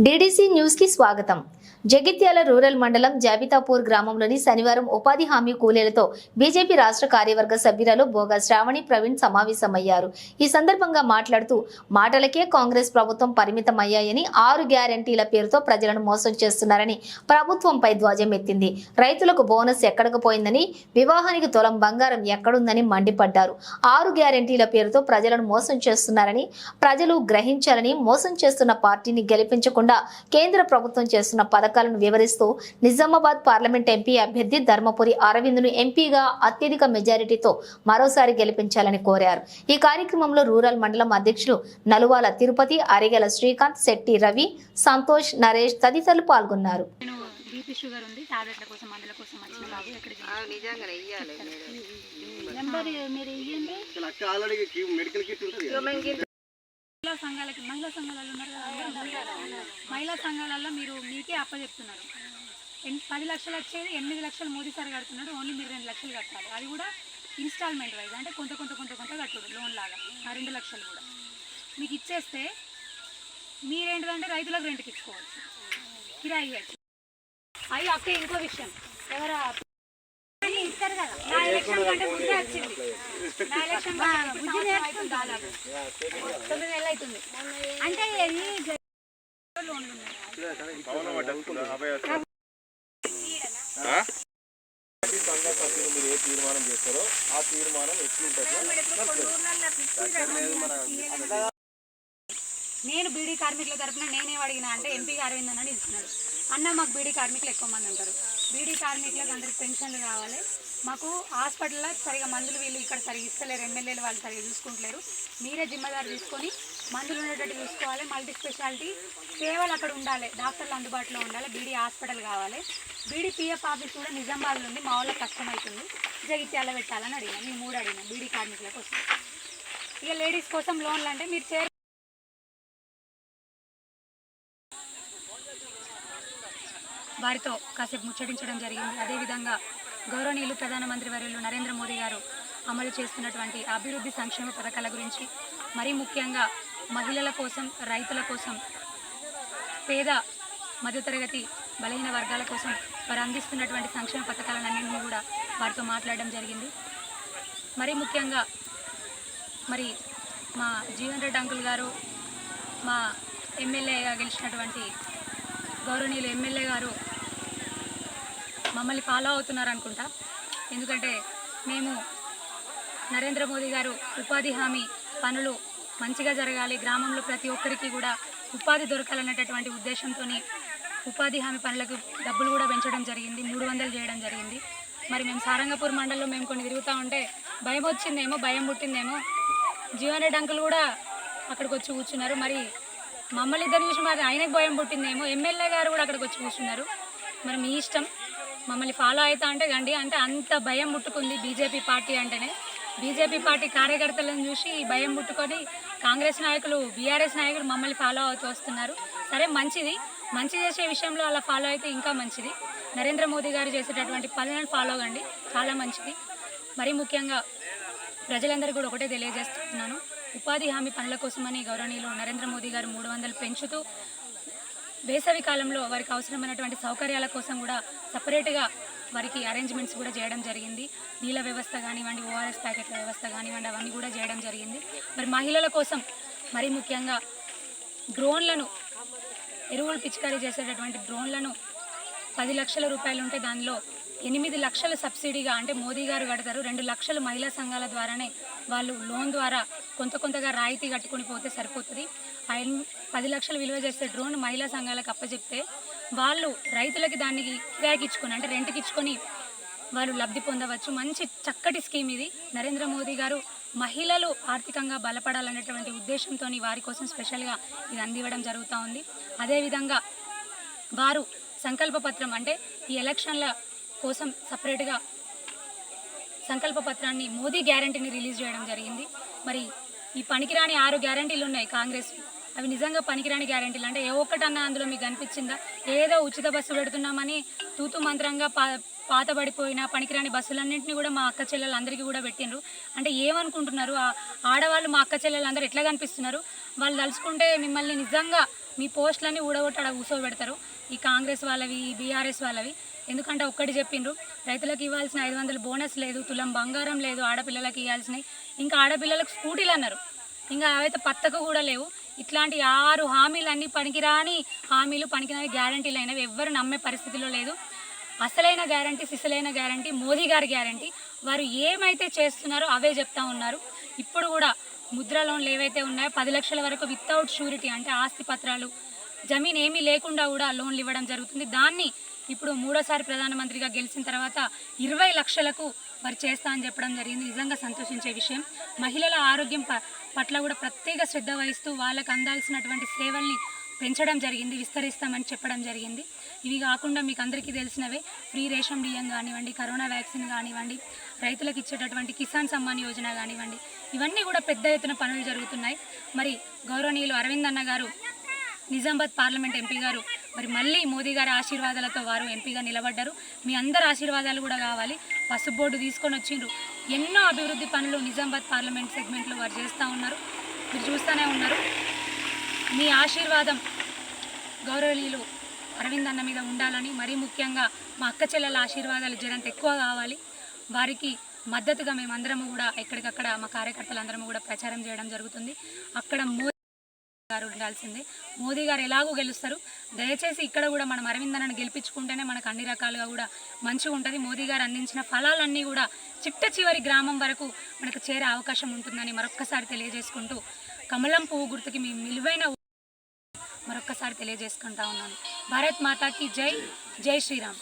DDC news కి స్వాగతం Jagtial rural మండలం జాబితాపూర్ గ్రామంలోని శనివారం ఉపాధి హామీ కూలీలతో బీజేపీ రాష్ట్ర కార్యవర్గ సభ్యురాలు భోగా శ్రావణి ప్రవీణ్ సమావేశమయ్యారు. ఈ సందర్భంగా మాట్లాడుతూ మాటలకే కాంగ్రెస్ ప్రభుత్వం పరిమితమయ్యాయని ఆరు గ్యారంటీల పేరుతో ప్రజలను మోసం చేస్తున్నారని ప్రభుత్వంపై ధ్వజమెత్తింది రైతులకు బోనస్ ఎక్కడకు పోయిందని వివాహానికి తొలం బంగారం ఎక్కడుందని మండిపడ్డారు. ఆరు గ్యారంటీల పేరుతో ప్రజలను మోసం చేస్తున్నారని ప్రజలు గ్రహించాలని మోసం చేస్తున్న పార్టీని గెలిపించకుండా కేంద్ర ప్రభుత్వం చేస్తున్న పథకాలను వివరిస్తూ నిజామాబాద్ పార్లమెంట్ ఎంపీ అభ్యర్థి ధర్మపురి అరవింద్ను ఎంపీగా అత్యధిక మెజారిటీతో మరోసారి గెలిపించాలని కోరారు. ఈ కార్యక్రమంలో రూరల్ మండలం అధ్యక్షులు నలువాల తిరుపతి అరిగెల శ్రీకాంత్ శెట్టి రవి సంతోష్ నరేష్ తదితరులు పాల్గొన్నారు. నేను బీపీ షుగర్ ఉంది. టాబ్లెట్ల కోసం మందుల కోసం వచ్చిన బాబు ఎక్కడికి ఆ, నిజంగానే ఇయ్యాలి. మీరు. నెంబర్ మీరు ఇవ్వండి అసలు అక్క ఆల్రెడీ కి- మెడికల్ కిట్ ఉంటుంది. మహిళా సంఘాలకి మహిళా సంఘాలలో ఉన్నారు కదా మహిళా సంఘాలలో మీరు మీకే అప్పచెప్తున్నారు. పది లక్షలు వచ్చేది ఎనిమిది లక్షలు మోదీ సార్ కడుతున్నాడు ఓన్లీ మీరు రెండు లక్షలు కట్టాలి. అది కూడా ఇన్స్టాల్మెంట్ వైజ్ అంటే కొంత కొంత కొంత కొంత కట్టుడు లోన్ లాగా ఆ రెండు లక్షలు కూడా. మీకు ఇచ్చేస్తే మీరేంటిదంటే రైతులకు రెంట్కి ఇచ్చుకోవచ్చు. కిరాయి ఇవ్వచ్చు అయ్యి అక్క ఇంకో విషయం. ఎవరా? కదా నా ఎలక్షన్ కంటే ముందే వచ్చింది. నా ఎలక్షన్ అవుతుంది దాదాపు తొమ్మిది నెలలు అవుతుంది అంటే ఇది జ- లోన్లు ఉన్నాయి సంఘ సభ్యులు మీరు ఏ తీర్మానం చేస్తారో ఆ? తీర్మానం ఎట్లుంటుందో నేను బీడీ కార్మికుల తరపున నేనేం అడిగినా అంటే ఎంపీ అరవింద్ అని ఇస్తున్నాడు. అన్న మాకు బీడీ కార్మికులు ఎక్కువ మంది ఉంటారు. బీడీ కార్మికులకు అందరికి పెన్షన్లు కావాలి. మాకు హాస్పిటల్లో సరిగా మందులు వీళ్ళు ఇక్కడ సరిగా ఇస్తలేరు. ఎమ్మెల్యేలు వాళ్ళు సరిగా చూసుకుంటలేరు. మీరే జిమ్మదారు తీసుకొని మందులు ఉండేటట్టు చూసుకోవాలి. మల్టీ స్పెషాలిటీ సేవలు అక్కడ ఉండాలి. డాక్టర్లు అందుబాటులో ఉండాలి. బీడీ హాస్పిటల్ కావాలి. బీడీ పిఎఫ్ ఆఫీస్ కూడా నిజామాబాద్లో ఉంది. మా వాళ్ళకి కష్టమవుతుంది. జగిత్యాల పెట్టాలని అడిగాను. మీ మూడు అడిగిన బీడీ కార్మికుల కోసం. ఇక లేడీస్ కోసం లోన్లు అంటే మీరు చే వారితో కాసేపు ముచ్చటించడం జరిగింది. అదేవిధంగా గౌరవనీయులు ప్రధానమంత్రి వర్యులు నరేంద్ర మోదీ గారు అమలు చేస్తున్నటువంటి అభివృద్ధి సంక్షేమ పథకాల గురించి మరీ ముఖ్యంగా మహిళల కోసం రైతుల కోసం పేద మధ్యతరగతి బలహీన వర్గాల కోసం వారు అందిస్తున్నటువంటి సంక్షేమ పథకాలన్నింటినీ కూడా వారితో మాట్లాడడం జరిగింది. మరీ ముఖ్యంగా మరి మా జీవన్ రెడ్డి అంకుల్ గారు మా ఎమ్మెల్యేగా గెలిచినటువంటి గౌరవనీయులు ఎమ్మెల్యే గారు మమ్మల్ని ఫాలో అవుతున్నారు అనుకుంటా. ఎందుకంటే మేము నరేంద్ర మోదీ గారు ఉపాధి హామీ పనులు మంచిగా జరగాలి. గ్రామంలో ప్రతి ఒక్కరికి కూడా ఉపాధి దొరకాలనేటటువంటి ఉద్దేశంతో ఉపాధి హామీ పనులకు డబ్బులు కూడా పెంచడం జరిగింది. మూడు వందలు చేయడం జరిగింది. మరి మేము సారంగపూర్ మండలంలో మేము కొన్ని తిరుగుతూ ఉంటే భయం వచ్చిందేమో భయం పుట్టిందేమో. జీవన్ డంకులు కూడా అక్కడికి వచ్చి కూర్చున్నారు. మరి మమ్మల్ని ఇద్దరు చూసి మరి ఆయనకు భయం పుట్టిందేమో. ఎమ్మెల్యే గారు కూడా అక్కడికి వచ్చి కూర్చున్నారు. మరి మీ ఇష్టం? మమ్మల్ని ఫాలో అవుతా అంటే గండి. అంటే అంత భయం ముట్టుకుంది బీజేపీ పార్టీ అంటేనే. బీజేపీ పార్టీ కార్యకర్తలను చూసి భయం ముట్టుకొని కాంగ్రెస్ నాయకులు బీఆర్ఎస్ నాయకులు మమ్మల్ని ఫాలో అవుతూ వస్తున్నారు. సరే మంచిది. మంచి చేసే విషయంలో అలా ఫాలో అయితే ఇంకా మంచిది. నరేంద్ర మోదీ గారు చేసేటటువంటి పనులను ఫాలో కండి. చాలా మంచిది. మరీ ముఖ్యంగా ప్రజలందరూ కూడా ఒకటే తెలియజేస్తున్నాను. ఉపాధి హామీ పనుల కోసమని గౌరవనీయులు నరేంద్ర మోదీ గారు మూడు వందలు పెంచుతూ వేసవి కాలంలో వారికి అవసరమైనటువంటి సౌకర్యాల కోసం కూడా సపరేట్గా వారికి అరేంజ్మెంట్స్ కూడా చేయడం జరిగింది. నీళ్ళ వ్యవస్థ కానివ్వండి ఓఆర్ఎస్ ప్యాకెట్ల వ్యవస్థ కానివ్వండి అవన్నీ కూడా చేయడం జరిగింది. మరి మహిళల కోసం మరి ముఖ్యంగా డ్రోన్లను ఎరువులు పిచికారీ చేసేటటువంటి డ్రోన్లను పది లక్షల రూపాయలు ఉంటే దానిలో ఎనిమిది లక్షల సబ్సిడీగా అంటే మోదీ గారు కడతారు. రెండు లక్షలు మహిళా సంఘాల ద్వారానే వాళ్ళు లోన్ ద్వారా కొంత కొంతగా రాయితీ కట్టుకొని పోతే సరిపోతుంది. ఆ పది లక్షలు విలువ చేసే డ్రోన్ మహిళా సంఘాలకు అప్పచెప్తే వాళ్ళు రైతులకి దానికి కిరాయికి ఇచ్చుకొని అంటే రెంట్కి ఇచ్చుకొని వారు లబ్ధి పొందవచ్చు. మంచి చక్కటి స్కీమ్ ఇది. నరేంద్ర మోదీ గారు మహిళలు ఆర్థికంగా బలపడాలనేటువంటి ఉద్దేశంతో వారి కోసం స్పెషల్గా ఇది అందివ్వడం జరుగుతూ ఉంది. అదేవిధంగా వారు సంకల్ప పత్రం అంటే ఈ ఎలక్షన్ల కోసం సపరేట్గా సంకల్ప పత్రాన్ని మోదీ గ్యారంటీని రిలీజ్ చేయడం జరిగింది. మరి ఈ పనికిరాని ఆరు గ్యారంటీలు ఉన్నాయి కాంగ్రెస్ అవి నిజంగా పనికిరాని గ్యారంటీలు. అంటే ఏ ఒక్కటన్నా అందులో మీకు అనిపించిందా? ఏదో ఉచిత బస్సు పెడుతున్నామని తూతు మంత్రంగా పా పాతబడిపోయిన పనికిరాని బస్సులన్నింటినీ కూడా మా అక్క చెల్లెలందరికీ కూడా పెట్టిండ్రు. అంటే ఏమనుకుంటున్నారు? ఆడవాళ్ళు మా అక్క చెల్లెలందరూ ఎట్లా కనిపిస్తున్నారు? వాళ్ళు తలుచుకుంటే మిమ్మల్ని నిజంగా మీ పోస్టులన్నీ ఊడగొట్టాడ కూసోబెడతారు. ఈ కాంగ్రెస్ వాళ్ళవి ఈ బీఆర్ఎస్ వాళ్ళవి. ఎందుకంటే ఒక్కటి చెప్పిండ్రు రైతులకు ఇవ్వాల్సిన ఐదు వందలు బోనస్ లేదు తులం బంగారం లేదు ఆడపిల్లలకు ఇవ్వాల్సినవి. ఇంకా ఆడపిల్లలకు స్కూటీలు అన్నారు. ఇంకా అవైతే పత్తకు కూడా లేవు. ఇట్లాంటి ఆరు హామీలు అన్నీ పనికిరాని హామీలు పనికిరాని గ్యారంటీలు అయినవి ఎవ్వరు నమ్మే పరిస్థితిలో లేదు. అసలైన గ్యారంటీ సిసలైన గ్యారంటీ మోదీ గారి గ్యారంటీ వారు ఏమైతే చేస్తున్నారో అవే చెప్తా ఉన్నారు. ఇప్పుడు కూడా ముద్ర లోన్లు ఏవైతే ఉన్నాయో పది లక్షల వరకు వితౌట్ షూరిటీ అంటే ఆస్తి పత్రాలు జమీన్ ఏమీ లేకుండా కూడా లోన్లు ఇవ్వడం జరుగుతుంది. దాన్ని ఇప్పుడు మూడోసారి ప్రధానమంత్రిగా గెలిచిన తర్వాత ఇరవై లక్షలకు వారు చేస్తా అని చెప్పడం జరిగింది. నిజంగా సంతోషించే విషయం. మహిళల ఆరోగ్యం ప- పట్ల కూడా ప్రత్యేక శ్రద్ధ వహిస్తూ వాళ్ళకు అందాల్సినటువంటి సేవల్ని పెంచడం జరిగింది విస్తరిస్తామని చెప్పడం జరిగింది. ఇవి కాకుండా మీకు అందరికీ తెలిసినవే ఫ్రీ రేషన్ బియ్యం కానివ్వండి కరోనా వ్యాక్సిన్ కానివ్వండి రైతులకు ఇచ్చేటటువంటి కిసాన్ సమ్మాన్ యోజన కానివ్వండి ఇవన్నీ కూడా పెద్ద ఎత్తున పనులు జరుగుతున్నాయి. మరి గౌరవనీయులు అరవింద్ అన్న గారు నిజామాబాద్ పార్లమెంట్ ఎంపీ గారు మరి మళ్ళీ మోదీ గారి ఆశీర్వాదాలతో వారు ఎంపీగా నిలబడ్డారు. మీ అందరి ఆశీర్వాదాలు కూడా కావాలి. పసుపు బోర్డు తీసుకొని వచ్చిండ్రు. ఎన్నో అభివృద్ధి పనులు నిజామాబాద్ పార్లమెంట్ సెగ్మెంట్లో వారు చేస్తూ ఉన్నారు. మీరు చూస్తూనే ఉన్నారు. మీ ఆశీర్వాదం గౌరవనీయులు అరవింద్ అన్న మీద ఉండాలని మరీ ముఖ్యంగా మా అక్క చెల్లెల ఆశీర్వాదాలు జరంత ఎక్కువ కావాలి. వారికి మద్దతుగా మేమందరము కూడా ఎక్కడికక్కడ మా కార్యకర్తలందరము కూడా ప్రచారం చేయడం జరుగుతుంది. అక్కడ గారు ఉండాల్సిందే. మోదీ గారు ఎలాగో గెలుస్తారు. దయచేసి ఇక్కడ కూడా మనం అరవింద్ గెలిపించుకుంటేనే మనకు అన్ని రకాలుగా కూడా మంచిగా ఉంటుంది. మోదీ గారు అందించిన ఫలాలన్నీ కూడా చిట్ట చివరి గ్రామం వరకు మనకు చేరే అవకాశం ఉంటుందని మరొక్కసారి తెలియజేసుకుంటూ కమలం పువ్వు గుర్తుకి మీ విలువైన మరొక్కసారి తెలియజేసుకుంటా ఉన్నాను. భారత్ మాతాకి జై. జై శ్రీరామ్.